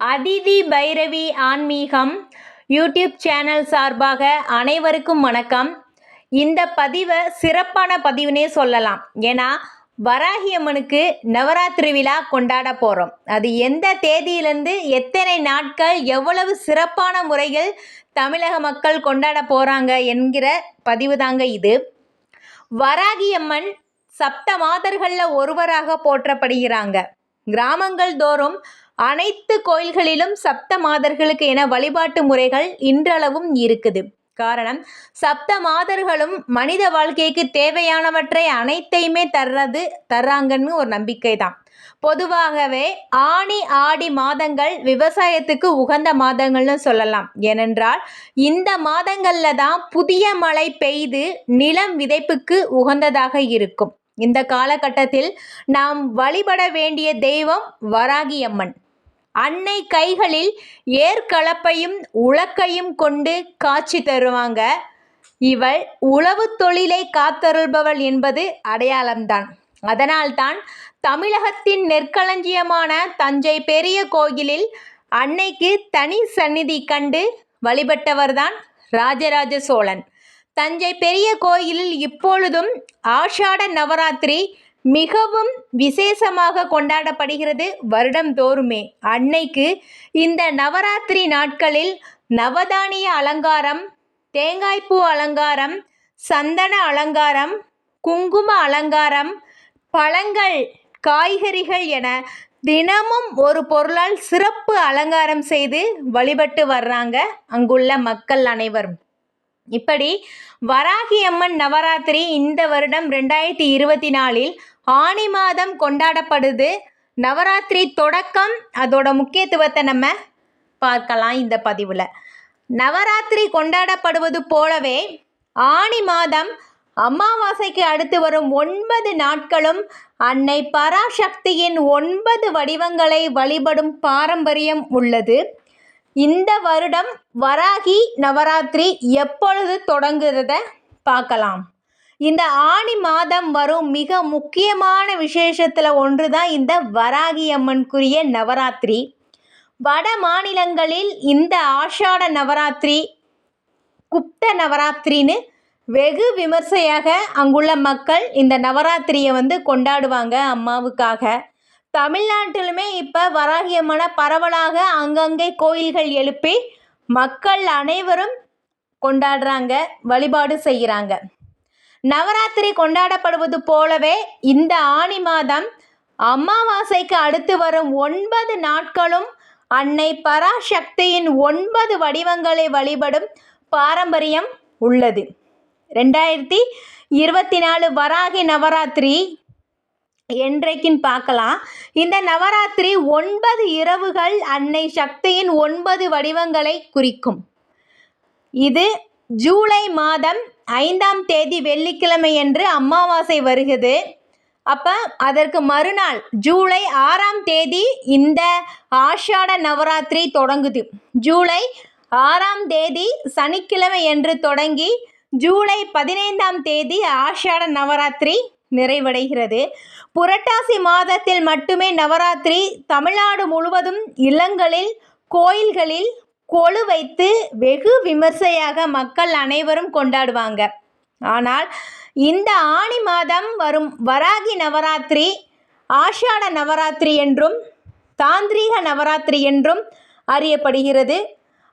அதிதி பைரவி ஆன்மீகம் YouTube channel சார்பாக அனைவருக்கும் வணக்கம். இந்த பதிவை சிறப்பான பதிவுனே சொல்லலாம். ஏன்னா வராகி அம்மனுக்கு நவராத்திரி விழா கொண்டாட போகிறோம் அது எந்த தேதியிலேருந்து எத்தனை நாட்கள் எவ்வளவு சிறப்பான முறைகள் தமிழக மக்கள் கொண்டாட போகிறாங்க என்கிற பதிவு தாங்க இது. வராகி அம்மன் சப்த மாதர்களில் ஒருவராக போற்றப்படுகிறாங்க. கிராமங்கள் தோறும் அனைத்து கோயில்களிலும் சப்த மாதர்களுக்கு என வழிபாட்டு முறைகள் இன்றளவும் இருக்குது. காரணம் சப்த மாதர்களும் மனித வாழ்க்கைக்கு தேவையானவற்றை அனைத்தையுமே தர்றது தர்றாங்கன்னு ஒரு நம்பிக்கை தான் பொதுவாகவே ஆணி ஆடி மாதங்கள் விவசாயத்துக்கு உகந்த மாதங்கள்னு சொல்லலாம். ஏனென்றால் இந்த மாதங்களில் தான் புதிய மழை பெய்து நிலம் விதைப்புக்கு உகந்ததாக இருக்கும். இந்த காலகட்டத்தில் நாம் வழிபட வேண்டிய தெய்வம் வராகியம்மன் அன்னை கைகளில் ஏற்கலப்பையும் உலக்கையும் கொண்டு காட்சி தருவாங்க. இவள் உழவு தொழிலை காத்தருள்பவள் என்பது அடையாளம்தான். அதனால்தான் தமிழகத்தின் நெற்களஞ்சியமான தஞ்சை பெரிய கோயிலில் அன்னைக்கு தனி சந்நிதி கண்டு வழிபட்டவர்தான் ராஜராஜ சோழன். தஞ்சை பெரிய கோயிலில் இப்பொழுதும் ஆஷாட நவராத்திரி மிகவும் விசேஷமாக கொண்டாடப்படுகிறது வருடந்தோறுமே அன்னைக்கு இந்த நவராத்திரி நாட்களில் நவதானிய அலங்காரம் தேங்காய்ப்பூ அலங்காரம் சந்தன அலங்காரம் குங்கும அலங்காரம் பழங்கள் காய்கறிகள் என தினமும் ஒரு பொருளால் சிறப்பு அலங்காரம் செய்து வழிபட்டு வர்றாங்க அங்குள்ள மக்கள் அனைவரும். இப்படி வராகி அம்மன் நவராத்திரி இந்த வருடம் ரெண்டாயிரத்தி இருபத்தி நாலில் ஆனி மாதம் கொண்டாடப்படுது. நவராத்திரி தொடக்கம் அதோட முக்கியத்துவத்தை நம்ம பார்க்கலாம் இந்த பதிவில். நவராத்திரி கொண்டாடப்படுவது போலவே ஆனி மாதம் அமாவாசைக்கு அடுத்து வரும் ஒன்பது நாட்களும் அன்னை பராசக்தியின் ஒன்பது வடிவங்களை வழிபடும் பாரம்பரியம் உள்ளது. இந்த வருடம் வராகி நவராத்திரி எப்பொழுது தொடங்குறத பார்க்கலாம். இந்த ஆணி மாதம் வரும் மிக முக்கியமான விசேஷத்தில் ஒன்று தான் இந்த வராகி அம்மனுக்குரிய நவராத்திரி. வட மாநிலங்களில் இந்த ஆஷாட நவராத்திரி குப்த நவராத்திரின்னு வெகு விமர்சையாக அங்குள்ள மக்கள் இந்த நவராத்திரியை வந்து கொண்டாடுவாங்க அம்மாவுக்காக. தமிழ்நாட்டிலுமே இப்போ வராகி அம்மனை பரவலாக அங்கங்கே கோயில்கள் எழுப்பி மக்கள் அனைவரும் கொண்டாடுறாங்க வழிபாடு செய்கிறாங்க. நவராத்திரி கொண்டாடப்படுவது போலவே இந்த ஆணி மாதம் அமாவாசைக்கு அடுத்து வரும் ஒன்பது நாட்களும் அன்னை பராசக்தியின் ஒன்பது வடிவங்களை வழிபடும் பாரம்பரியம் உள்ளது. ரெண்டாயிரத்தி இருபத்தி நாலு வராகி நவராத்திரி என்றைக்குன்னு பார்க்கலாம். இந்த நவராத்திரி ஒன்பது இரவுகள் அன்னை சக்தியின் ஒன்பது வடிவங்களை குறிக்கும். இது ஜூலை மாதம் ஐந்தாம் தேதி வெள்ளிக்கிழமை என்று அமாவாசை வருகிறது. அப்போ அதற்கு மறுநாள் ஜூலை ஆறாம் தேதி இந்த ஆஷாட நவராத்திரி தொடங்குது. ஜூலை ஆறாம் தேதி சனிக்கிழமை என்று தொடங்கி ஜூலை பதினைந்தாம் தேதி ஆஷாட நவராத்திரி நிறைவடைகிறது. புரட்டாசி மாதத்தில் மட்டுமே நவராத்திரி தமிழ்நாடு முழுவதும் இல்லங்களில் கோயில்களில் கொழு வைத்து வெகு விமர்சையாக மக்கள் அனைவரும் கொண்டாடுவாங்க. ஆனால் இந்த ஆணி மாதம் வரும் வராகி நவராத்திரி ஆஷாட நவராத்திரி என்றும் தாந்திரீக நவராத்திரி என்றும் அறியப்படுகிறது.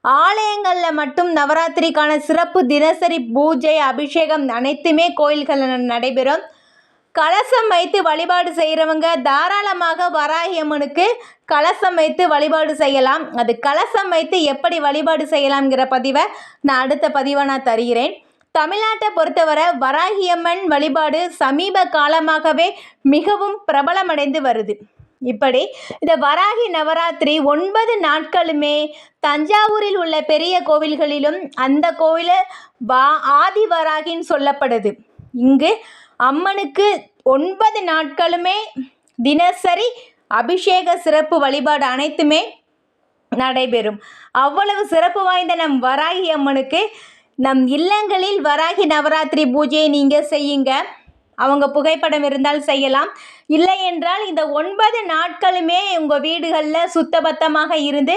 ஆலயங்களில் மட்டும் நவராத்திரிக்கான சிறப்பு தினசரி பூஜை அபிஷேகம் அனைத்துமே கோயில்களில் நடைபெறும். கலசம் வைத்து வழிபாடு செய்கிறவங்க தாராளமாக வராகி அம்மனுக்கு கலசம் வைத்து வழிபாடு செய்யலாம். அது கலசம் வைத்து எப்படி வழிபாடு செய்யலாம்ங்கிற பதிவை நான் அடுத்த பதிவை நான் தருகிறேன். தமிழ்நாட்டை பொறுத்தவரை வராகியம்மன் வழிபாடு சமீப காலமாகவே மிகவும் பிரபலமடைந்து வருது. இப்படி இந்த வராகி நவராத்திரி ஒன்பது நாட்களுமே தஞ்சாவூரில் உள்ள பெரிய கோவில்களிலும் அந்த கோவிலை வா ஆதி வராகின்னு சொல்லப்படுது. இங்கு அம்மனுக்கு ஒன்பது நாட்களுமே தினசரி அபிஷேக சிறப்பு வழிபாடு அனைத்துமே நடைபெறும். அவ்வளவு சிறப்பு வாய்ந்த நம் வராகி அம்மனுக்கு நம் இல்லங்களில் வராகி நவராத்திரி பூஜையை நீங்கள் செய்யுங்க. அவங்க புகைப்படம் இருந்தால் செய்யலாம். இல்லை என்றால் இந்த ஒன்பது நாட்களுமே உங்கள் வீடுகளில் சுத்தபத்தமாக இருந்து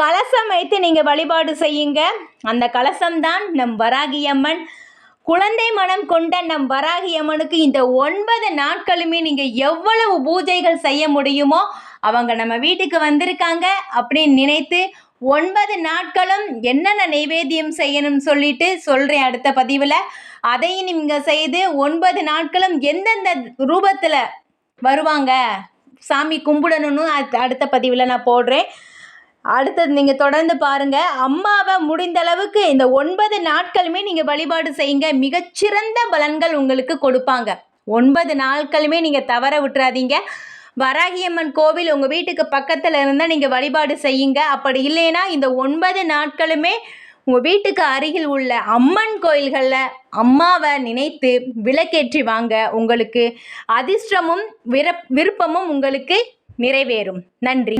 கலசம் வைத்து நீங்கள் வழிபாடு செய்யுங்க. அந்த கலசம்தான் நம் வராகியம்மன் குழந்தை மனம் கொண்ட நம் வராகி அம்மனுக்கு இந்த ஒன்பது நாட்களுமே நீங்கள் எவ்வளவு பூஜைகள் செய்ய முடியுமோ அவங்க நம்ம வீட்டுக்கு வந்திருக்காங்க அப்படின்னு நினைத்து ஒன்பது நாட்களும் என்னென்ன நைவேத்தியம் செய்யணும்னு சொல்லிட்டு சொல்கிறேன் அடுத்த பதிவில். அதையும் நீங்கள் செய்து ஒன்பது நாட்களும் எந்தெந்த ரூபத்தில் வருவாங்க? சாமி கும்பிடணும்னு அடுத்த- அடுத்த பதிவில் நான் போடுறேன். அடுத்தது நீங்கள் தொடர்ந்து பாருங்கள் அம்மாவை முடிந்த அளவுக்கு இந்த ஒன்பது நாட்களுமே நீங்கள் வழிபாடு செய்யுங்க. மிகச்சிறந்த பலன்கள் உங்களுக்கு கொடுப்பாங்க. ஒன்பது நாட்களுமே நீங்கள் தவற விட்டுறாதீங்க. வராகியம்மன் கோவில் உங்கள் வீட்டுக்கு பக்கத்தில் இருந்தால் நீங்கள் வழிபாடு செய்யுங்க. அப்படி இல்லைன்னா இந்த ஒன்பது நாட்களுமே உங்கள் வீட்டுக்கு அருகில் உள்ள அம்மன் கோயில்களில் அம்மாவை நினைத்து விளக்கேற்றி வாங்க. உங்களுக்கு அதிர்ஷ்டமும் விருப்பமும் உங்களுக்கு நிறைவேறும். நன்றி.